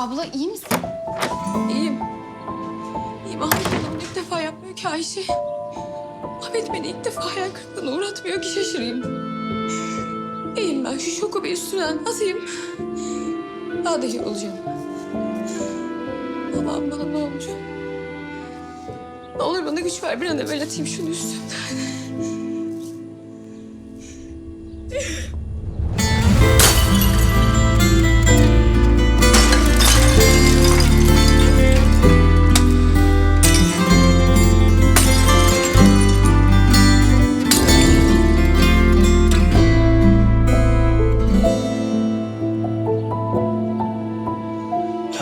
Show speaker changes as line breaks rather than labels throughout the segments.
Hala iyi misin?
İyiyim. İyiyim. Ahmet bunu ilk defa yapmıyor ki Ayşe. Ahmet beni ilk defa hayal kırıklığına uğratmıyor ki şaşırayım. İyiyim ben. Şu şoku bir üstünden atayım. Daha da iyi olacağım. Allah'ım bana ne olur. Ne olur bana güç ver. Bir an evvel atayım şunu üstümden.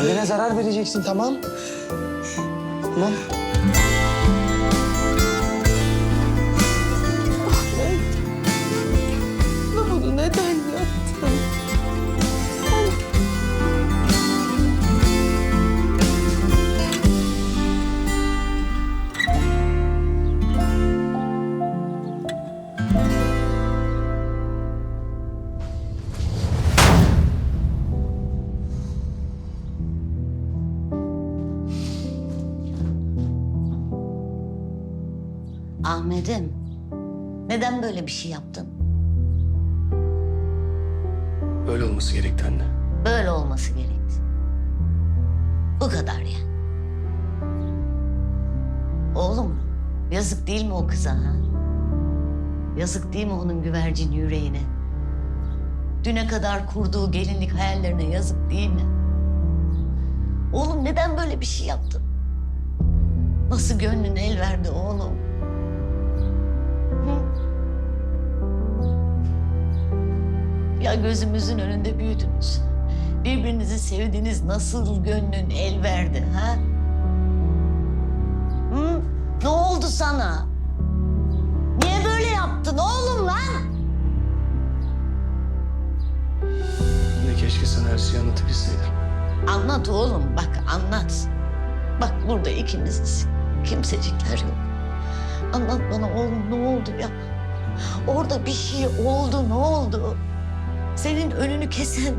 Kendine zarar vereceksin tamam. Tamam.
Ahmet'im, neden böyle bir şey yaptın?
Böyle olması gerekti anne.
Böyle olması gerekti. Bu kadar ya. Oğlum, yazık değil mi o kıza ha? Yazık değil mi onun güvercin yüreğine? Düne kadar kurduğu gelinlik hayallerine yazık değil mi? Oğlum neden böyle bir şey yaptın? Nasıl gönlün el verdi oğlum? Ya gözümüzün önünde büyüdünüz. Birbirinizi sevdiniz. Nasıl gönlün el verdi ha? Hı? Ne oldu sana? Niye böyle yaptın oğlum lan?
Anne keşke sana her şeyi anlatabilseydim.
Anlat oğlum bak anlat. Bak burada ikimiziz. Kimsecikler yok. Anlat bana oğlum ne oldu ya? Orada bir şey oldu ne oldu? Senin önünü kesen,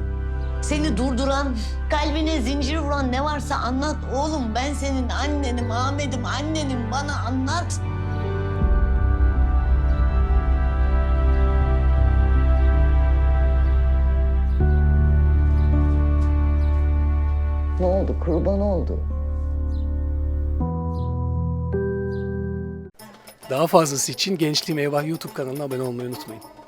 seni durduran, kalbine zincir vuran ne varsa anlat oğlum. Ben senin annenim Ahmet'im annenim bana anlat. Ne oldu kurban oldu?
Daha fazlası için Gençliğim Eyvah YouTube kanalına abone olmayı unutmayın.